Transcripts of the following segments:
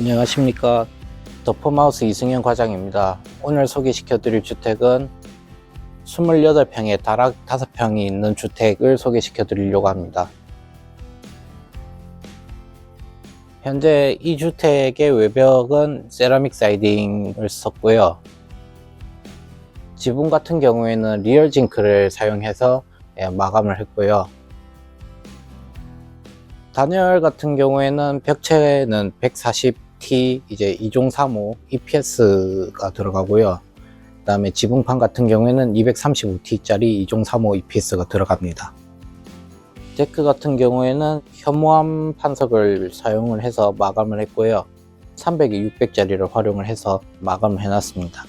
안녕하십니까. 더퍼마우스 이승현 과장입니다. 오늘 소개시켜 드릴 주택은 28평에 다락 5평이 있는 주택을 소개시켜 드리려고 합니다. 현재 이 주택의 외벽은 세라믹 사이딩을 썼고요. 지붕 같은 경우에는 리얼 징크를 사용해서 예, 마감을 했고요. 단열 같은 경우에는 벽체는 140T 이제 2종 3호 EPS가 들어가고요. 그 다음에 지붕판 같은 경우에는 235T짜리 2종 3호 EPS가 들어갑니다. 데크 같은 경우에는 현무암 판석을 사용을 해서 마감을 했고요. 300에 600짜리를 활용을 해서 마감을 해놨습니다.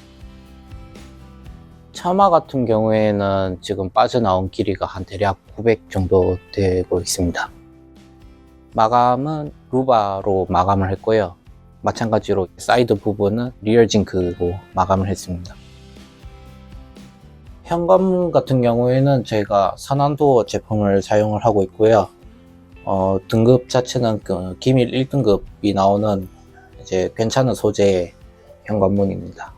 처마 같은 경우에는 지금 빠져나온 길이가 한 대략 900 정도 되고 있습니다. 마감은 루바로 마감을 했고요. 마찬가지로 사이드 부분은 리얼 징크로 마감을 했습니다. 현관 같은 경우에는 저희가 선한도어 제품을 사용을 하고 있고요. 어, 등급 자체는 그 기밀 1등급이 나오는 이제 괜찮은 소재의 현관문입니다.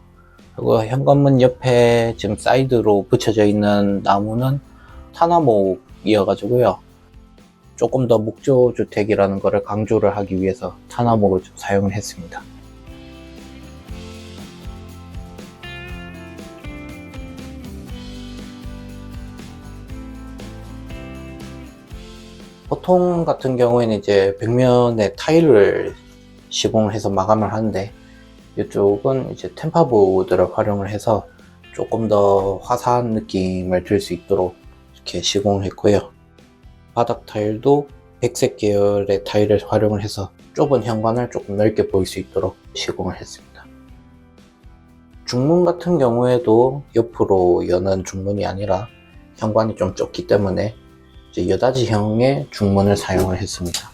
그리고 현관문 옆에 지금 사이드로 붙여져 있는 나무는 타나목이어가지고요. 조금 더 목조 주택이라는 것을 강조를 하기 위해서 탄화목을 좀 사용을 했습니다. 보통 같은 경우에는 이제 벽면에 타일을 시공을 해서 마감을 하는데 이쪽은 이제 템파보드를 활용을 해서 조금 더 화사한 느낌을 줄 수 있도록 이렇게 시공을 했고요. 바닥 타일도 백색 계열의 타일을 활용을 해서 좁은 현관을 조금 넓게 보일 수 있도록 시공을 했습니다. 중문 같은 경우에도 옆으로 여는 중문이 아니라 현관이 좀 좁기 때문에 여다지형의 중문을 사용을 했습니다.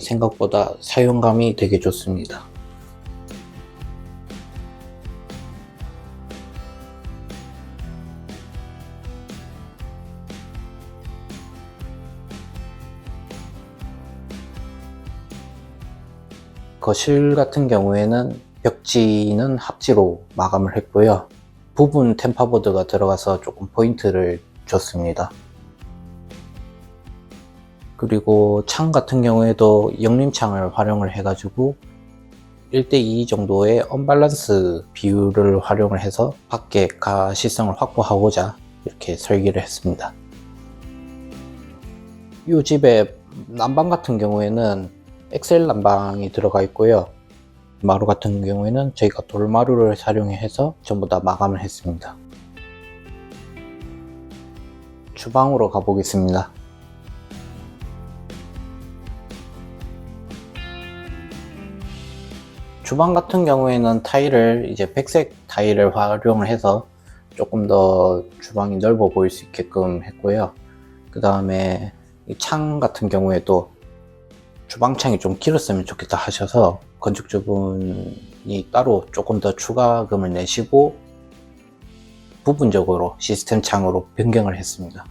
생각보다 사용감이 되게 좋습니다. 거실 같은 경우에는 벽지는 합지로 마감을 했고요. 부분 템파보드가 들어가서 조금 포인트를 줬습니다. 그리고 창 같은 경우에도 영림창을 활용을 해가지고 1대2 정도의 언밸런스 비율을 활용을 해서 밖에 가시성을 확보하고자 이렇게 설계를 했습니다. 이 집의 난방 같은 경우에는 엑셀 난방이 들어가 있고요. 마루 같은 경우에는 저희가 돌마루를 사용해서 전부 다 마감을 했습니다. 주방으로 가보겠습니다. 주방 같은 경우에는 타일을 이제 백색 타일을 활용을 해서 조금 더 주방이 넓어 보일 수 있게끔 했고요. 그 다음에 창 같은 경우에도 주방창이 좀 길었으면 좋겠다 하셔서 건축주분이 따로 조금 더 추가금을 내시고 부분적으로 시스템 창으로 변경을 했습니다.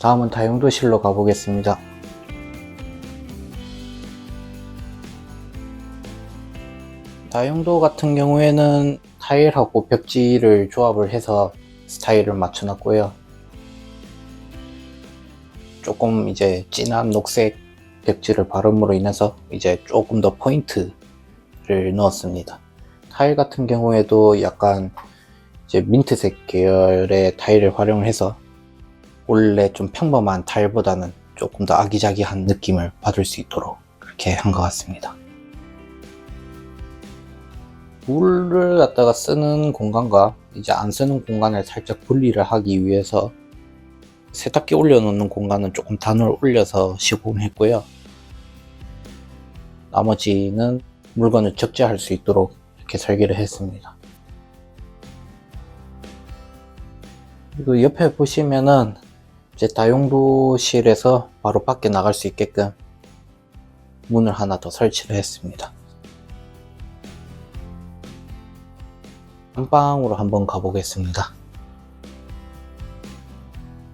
다음은 다용도실로 가보겠습니다. 다용도 같은 경우에는 타일하고 벽지를 조합을 해서 스타일을 맞춰놨고요. 조금 이제 진한 녹색 벽지를 바름으로 인해서 이제 조금 더 포인트를 넣었습니다. 타일 같은 경우에도 약간 이제 민트색 계열의 타일을 활용을 해서 원래 좀 평범한 타일보다는 조금 더 아기자기한 느낌을 받을 수 있도록 그렇게 한 것 같습니다. 물을 갖다가 쓰는 공간과 이제 안 쓰는 공간을 살짝 분리를 하기 위해서 세탁기 올려놓는 공간은 조금 단을 올려서 시공했고요. 나머지는 물건을 적재할 수 있도록 이렇게 설계를 했습니다. 그리고 옆에 보시면은 이제 다용도실에서 바로 밖에 나갈 수 있게끔 문을 하나 더 설치를 했습니다. 안방으로 한번 가보겠습니다.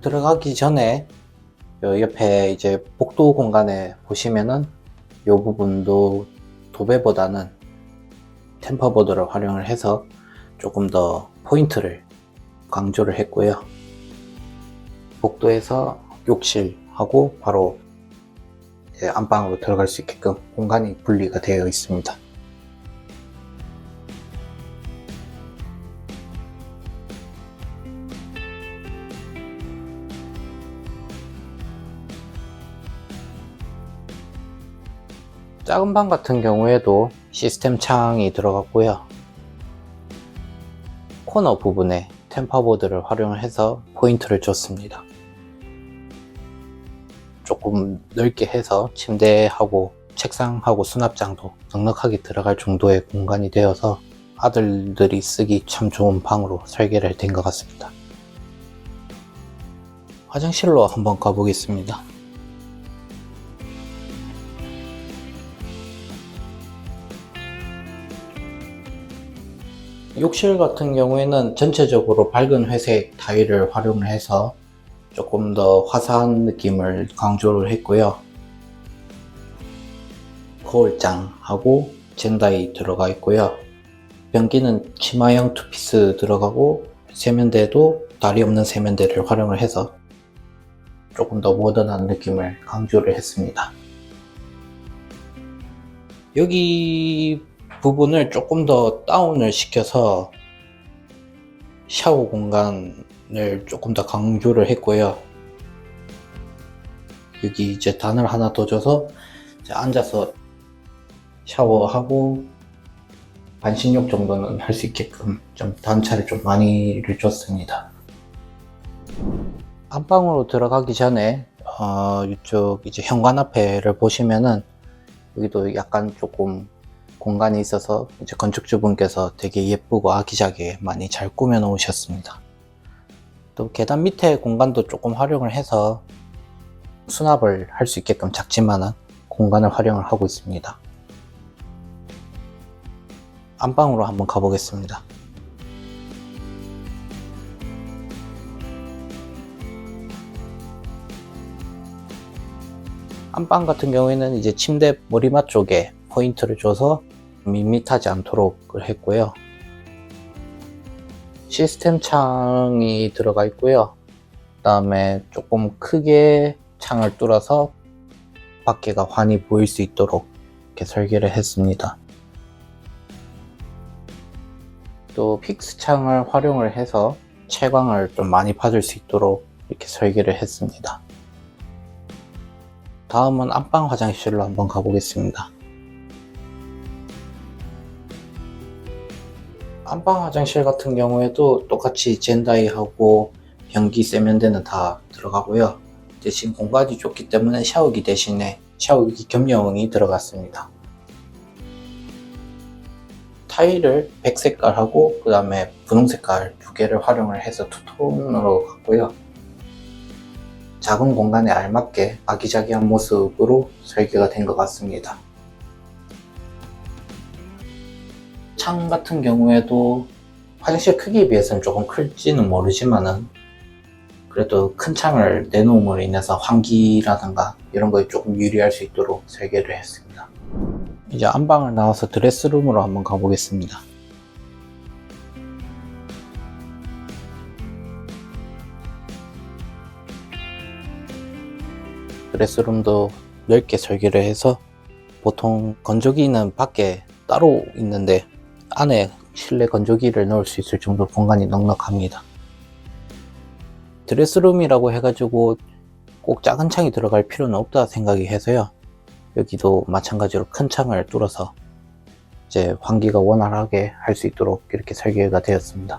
들어가기 전에 요 옆에 이제 복도 공간에 보시면은 이 부분도 도배보다는 템퍼보드를 활용을 해서 조금 더 포인트를 강조를 했고요. 복도에서 욕실하고 바로 안방으로 들어갈 수 있게끔 공간이 분리가 되어 있습니다. 작은 방 같은 경우에도 시스템 창이 들어갔고요. 코너 부분에 템퍼보드를 활용을 해서 포인트를 줬습니다. 조금 넓게 해서 침대하고 책상하고 수납장도 넉넉하게 들어갈 정도의 공간이 되어서 아들들이 쓰기 참 좋은 방으로 설계를 된 것 같습니다. 화장실로 한번 가보겠습니다. 욕실 같은 경우에는 전체적으로 밝은 회색 타일을 활용을 해서 조금 더 화사한 느낌을 강조를 했고요. 거울장하고 젠다이 들어가 있고요. 변기는 치마형 투피스 들어가고 세면대도 다리 없는 세면대를 활용을 해서 조금 더 모던한 느낌을 강조를 했습니다. 여기 부분을 조금 더 다운을 시켜서 샤워 공간을 조금 더 강조를 했고요. 여기 이제 단을 하나 더 줘서 앉아서 샤워하고 반신욕 정도는 할 수 있게끔 좀 단차를 좀 많이를 줬습니다. 안방으로 들어가기 전에 어, 이쪽 이제 현관 앞에를 보시면은 여기도 약간 조금 공간이 있어서 이제 건축주분께서 되게 예쁘고 아기자기하게 많이 잘 꾸며 놓으셨습니다. 또 계단 밑에 공간도 조금 활용을 해서 수납을 할 수 있게끔 작지만은 공간을 활용을 하고 있습니다. 안방으로 한번 가보겠습니다. 안방 같은 경우에는 이제 침대 머리맡 쪽에 포인트를 줘서 밋밋하지 않도록 했고요. 시스템 창이 들어가 있고요. 그 다음에 조금 크게 창을 뚫어서 밖에가 환히 보일 수 있도록 이렇게 설계를 했습니다. 또 픽스 창을 활용을 해서 채광을 좀 많이 받을 수 있도록 이렇게 설계를 했습니다. 다음은 안방 화장실로 한번 가보겠습니다. 안방 화장실 같은 경우에도 똑같이 젠다이하고 변기 세면대는 다 들어가고요. 대신 공간이 좁기 때문에 샤워기 대신에 샤워기 겸용이 들어갔습니다. 타일을 백 색깔하고 그 다음에 분홍 색깔 두 개를 활용을 해서 투톤으로 갔고요. 작은 공간에 알맞게 아기자기한 모습으로 설계가 된 것 같습니다. 창 같은 경우에도 화장실 크기에 비해서는 조금 클지는 모르지만은 그래도 큰 창을 내놓음으로 인해서 환기라든가 이런 거에 조금 유리할 수 있도록 설계를 했습니다. 이제 안방을 나와서 드레스룸으로 한번 가보겠습니다. 드레스룸도 넓게 설계를 해서 보통 건조기는 밖에 따로 있는데 안에 실내 건조기를 넣을 수 있을 정도로 공간이 넉넉합니다. 드레스룸이라고 해가지고 꼭 작은 창이 들어갈 필요는 없다 생각이 해서요. 여기도 마찬가지로 큰 창을 뚫어서 이제 환기가 원활하게 할 수 있도록 이렇게 설계가 되었습니다.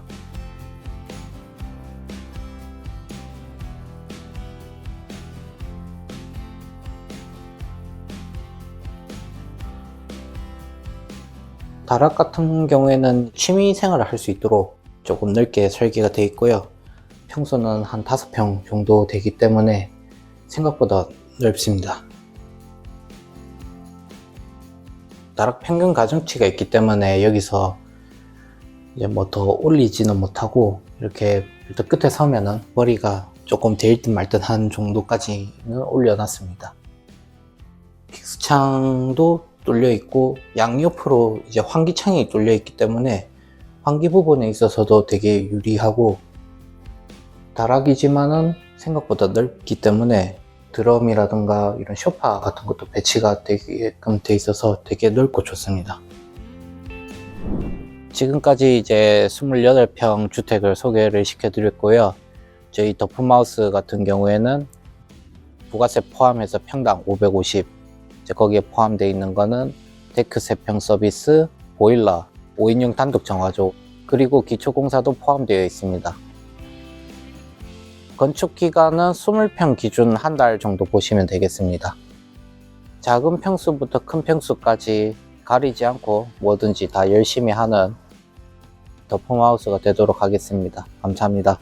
다락 같은 경우에는 취미 생활을 할 수 있도록 조금 넓게 설계가 되어 있고요. 평수는 한 5평 정도 되기 때문에 생각보다 넓습니다. 다락 평균 가중치가 있기 때문에 여기서 이제 뭐 더 올리지는 못하고 이렇게 일단 끝에 서면은 머리가 조금 데일 듯 말 듯 한 정도까지는 올려놨습니다. 픽스창도 뚫려 있고 양옆으로 이제 환기창이 뚫려 있기 때문에 환기 부분에 있어서도 되게 유리하고 다락이지만은 생각보다 넓기 때문에 드럼이라든가 이런 쇼파 같은 것도 배치가 되게끔 돼 있어서 되게 넓고 좋습니다. 지금까지 이제 28평 주택을 소개를 시켜드렸고요. 저희 더프마우스 같은 경우에는 부가세 포함해서 평당 550. 이제 거기에 포함되어 있는 거는 데크 3평 서비스, 보일러, 5인용 단독 정화조, 그리고 기초공사도 포함되어 있습니다. 건축 기간은 20평 기준 한 달 정도 보시면 되겠습니다. 작은 평수부터 큰 평수까지 가리지 않고 뭐든지 다 열심히 하는 더프마우스가 되도록 하겠습니다. 감사합니다.